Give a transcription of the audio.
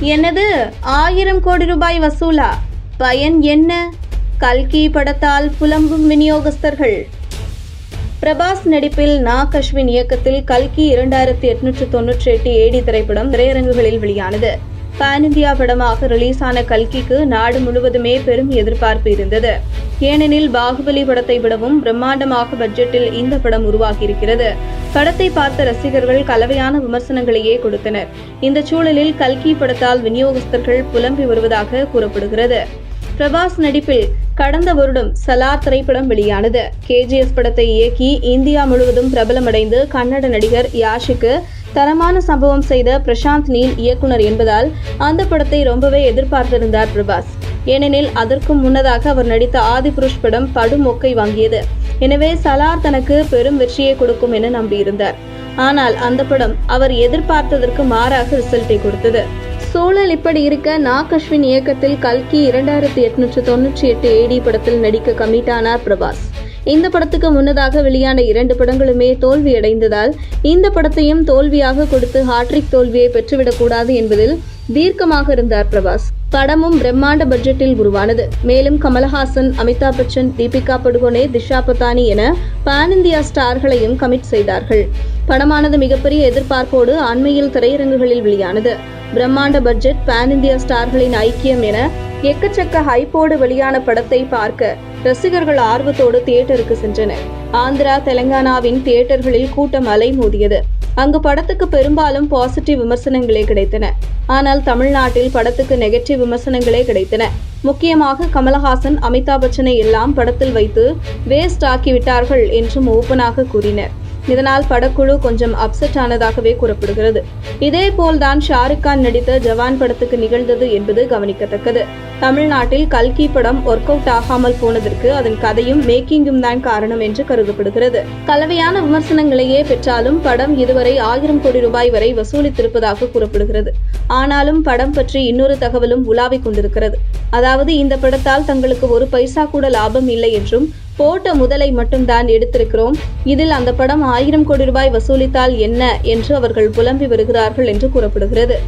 என்னது ஆயிரம் கோடி ரூபாய் வசூலா. பயன் என்ன? கல்கி படத்தால் புலம்பும் விநியோகஸ்தர்கள். பிரபாஸ் நடிப்பில் நாக் அஸ்வின் இயக்கத்தில் கல்கி இரண்டாயிரத்தி எட்நூற்று தொன்னூற்றி எட்டு ஏடி திரைப்படம் திரையரங்குகளில் வெளியானது. பான் இந்தியா படமாக ரிலீஸ் ஆன கல்கிக்கு நாடு முழுவதுமே பெரும் எதிர்பார்ப்பு இருந்தது. ஏனெனில் பாகுபலி படத்தை விடவும் பிரம்மாண்டமாக பட்ஜெட்டில் இந்த படம் உருவாகியிருக்கிறது. படத்தை பார்த்த ரசிகர்கள் கலவையான விமர்சனங்களையே கொடுத்தனர். இந்த சூழலில் கல்கி படத்தால் விநியோகஸ்தர்கள் புலம்பி வருவதாக கூறப்படுகிறது. பிரபாஸ் நடிப்பில் கடந்த வருடம் சலார் திரைப்படம் வெளியானது. கேஜிஎஃப் படத்தை இயக்கி இந்தியா முழுவதும் பிரபலமடைந்து கன்னட நடிகர் யாஷுக்கு தரமான சம்பவம் செய்த பிரசாந்த் நீல் இயக்குனர் என்பதால் அந்த படத்தை ரொம்பவே எதிர்பார்த்திருந்தார் பிரபாஸ். ஏனெனில் அதற்கு முன்னதாக அவர் நடித்த ஆதிபுருஷ் படம் படுமொக்கை வாங்கியது. எனவே சலார் தனக்கு பெரும் வெற்றியை கொடுக்கும் என நம்பியிருந்தார். ஆனால் அந்த படம் அவர் எதிர்பார்த்ததற்கு மாறாக ரிசல்ட்டை கொடுத்தது. சூழல் இப்படி இருக்க நாக் அஸ்வின் இயக்கத்தில் கல்கி இரண்டாயிரத்தி எட்நூற்று தொன்னூற்றி எட்டு ஏடி படத்தில் நடிக்க கமிட்டானார் பிரபாஸ். இந்த படத்துக்கு முன்னதாக வெளியான இரண்டு படங்களுமே தோல்வியடைந்ததால் இந்த படத்தையும் தோல்வியாக கொடுத்து ஹாட்ரிக் தோல்வியை பெற்றுவிடக்கூடாது என்பதில் தீர்க்கமாக இருந்தார் பிரபாஸ். படமும் பிரம்மாண்ட பட்ஜெட்டில் உருவானது. மேலும் கமலஹாசன் அமிதாப் பச்சன் தீபிகா படுகோனே திஷா பத்தானி என பான் இந்தியா ஸ்டார்களையும் கமிட் செய்தார்கள். படமானது மிகப்பெரிய எதிர்பார்ப்போடு அண்மையில் திரையரங்குகளில் வெளியானது. பிரம்மாண்ட பட்ஜெட் பான் இந்தியா ஸ்டார்களின் ஐக்கியம் என எக்கச்சக்க ஹைப்போடு வெளியான படத்தை பார்க்க ரசிகர்கள் ஆர்வத்தோடு தியேட்டருக்கு சென்றனர். ஆந்திரா தெலங்கானாவின் தியேட்டர்களில் கூட்டம் அலைமோதியது. அங்கு படத்துக்கு பெரும்பாலும் பாசிட்டிவ் விமர்சனங்களே கிடைத்தன. ஆனால் தமிழ்நாட்டில் படத்துக்கு நெகட்டிவ் விமர்சனங்களே கிடைத்தன. முக்கியமாக கமலஹாசன் அமிதாப் பச்சனை எல்லாம் படத்தில் வைத்து வேஸ்ட் ஆக்கிவிட்டார்கள் என்றும் ஓப்பனாக கூறினர். இதனால் படக்குழு கொஞ்சம் அப்செட் ஆனதாகவே கூறப்படுகிறது. இதே போல்தான் ஷாருக் கான் நடித்த ஜவான் படத்துக்கு நிகழ்ந்தது என்பது கவனிக்கத்தக்கது. தமிழ்நாட்டில் கல்கி படம் ஒர்க் அவுட் ஆகாமல் போனதற்கு அதன் கதையும் மேக்கிங்கும் தான் காரணம் என்று கருதப்படுகிறது. கலவையான விமர்சனங்களையே பெற்றாலும் படம் இதுவரை ஆயிரம் கோடி ரூபாய் வரை வசூலித்திருப்பதாக கூறப்படுகிறது. ஆனாலும் படம் பற்றி இன்னொரு தகவலும் உலாவிக் கொண்டிருக்கிறது. அதாவது இந்த படத்தால் தங்களுக்கு ஒரு பைசா கூட லாபம் இல்லை என்றும் போட்ட முதலை மட்டும்தான் எடுத்திருக்கிறோம். இதில் அந்த படம் ஆயிரம் கோடி ரூபாய் வசூலித்தால் என்ன என்று அவர்கள் புலம்பி வருகிறார்கள் என்று கூறப்படுகிறது.